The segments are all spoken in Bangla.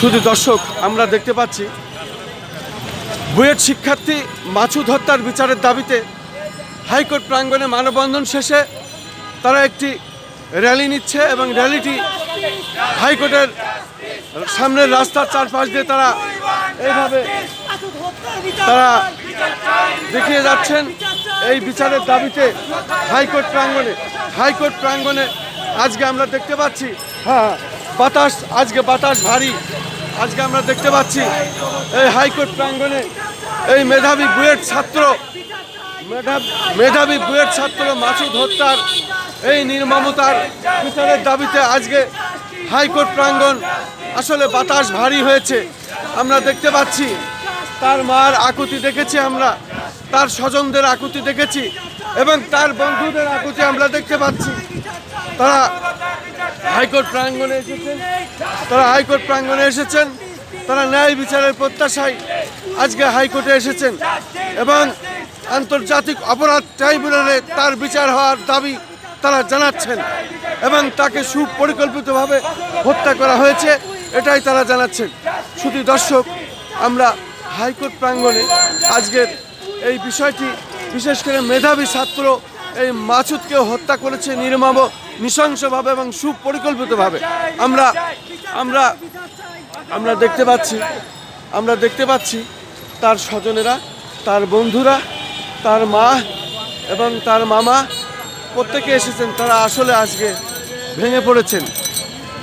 শুধু দর্শক, আমরা দেখতে পাচ্ছি। বুয়েট শিক্ষার্থী মাছুদ হত্যার বিচারের দাবিতে হাইকোর্ট প্রাঙ্গণে মানববন্ধন শেষে তারা একটি র্যালি নিচ্ছে এবং র্যালিটি হাইকোর্টের সামনের রাস্তার চারপাশ দিয়ে তারা এইভাবে তারা দেখিয়ে যাচ্ছেন। এই বিচারের দাবিতে হাইকোর্ট প্রাঙ্গণে হাইকোর্ট প্রাঙ্গণে আজকে আমরা দেখতে পাচ্ছি হ্যাঁ বাতাস, আজকে বাতাস ভারী। আজকে আমরা দেখতে পাচ্ছি এই হাইকোর্ট প্রাঙ্গণে এই মেধাবী বুয়েট ছাত্র, মেধা- মেধাবী বুয়েট ছাত্র মাসুদ হত্যার এই নির্মমতার বিচারের দাবিতে আজকে হাইকোর্ট প্রাঙ্গণ আসলে বাতাস ভারী হয়েছে। আমরা দেখতে পাচ্ছি তার মার আকুতি দেখেছি আমরা, তার স্বজনদের আকুতি দেখেছি এবং তার বন্ধুদের আকুতি আমরা দেখতে পাচ্ছি। তারা হাইকোর্ট প্রাঙ্গণে এসেছেন। তারা হাইকোর্ট প্রাঙ্গণে এসেছেন। তারা ন্যায় বিচারের প্রত্যাশায় আজকে হাইকোর্টে এসেছেন এবং আন্তর্জাতিক অপরাধ ট্রাইব্যুনালে তার বিচার হওয়ার দাবি তারা জানাচ্ছেন এবং তাকে সুপরিকল্পিতভাবে হত্যা করা হয়েছে, এটাই তারা জানাচ্ছেন। শুধু দর্শক, আমরা হাইকোর্ট প্রাঙ্গণে আজকের এই বিষয়টি, বিশেষ করে মেধাবী ছাত্র এই মাসুদকে হত্যা করেছে নির্মম, নৃশংসভাবে এবং সুপরিকল্পিতভাবে। আমরা আমরা আমরা দেখতে পাচ্ছি, আমরা দেখতে পাচ্ছি তার স্বজনেরা, তার বন্ধুরা, তার মা এবং তার মামা প্রত্যেকে এসেছেন, তারা আসলে আজকে ভেঙে পড়েছেন।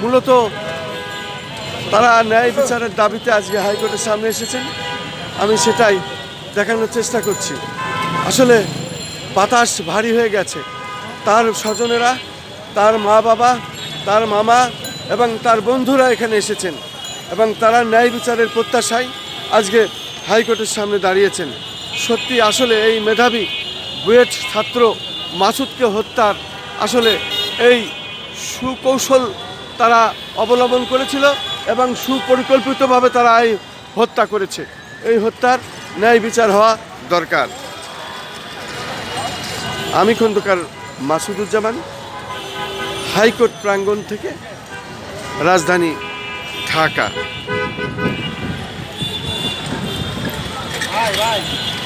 মূলত তারা ন্যায় বিচারের দাবিতে আজকে হাইকোর্টের সামনে এসেছেন। আমি সেটাই দেখানোর চেষ্টা করছি। আসলে বাতাস ভারী হয়ে গেছে। তার স্বজনেরা, তার মা বাবা তার মামা এবং তার বন্ধুরা এখানে এসেছেন এবং তারা ন্যায় বিচারের প্রত্যাশায় আজকে হাইকোর্টের সামনে দাঁড়িয়েছেন। সত্যি আসলে এই মেধাবী বুয়েট ছাত্র মাসুদকে হত্যার আসলে এই সুকৌশল তারা অবলম্বন করেছিল এবং সুপরিকল্পিতভাবে তারা এই হত্যা করেছে। এই হত্যার ন্যায় বিচার হওয়া দরকার। আমি খন্দকার মাসুদুজ্জামান হাইকোর্ট প্রাঙ্গণ থেকে রাজধানী ঢাকা।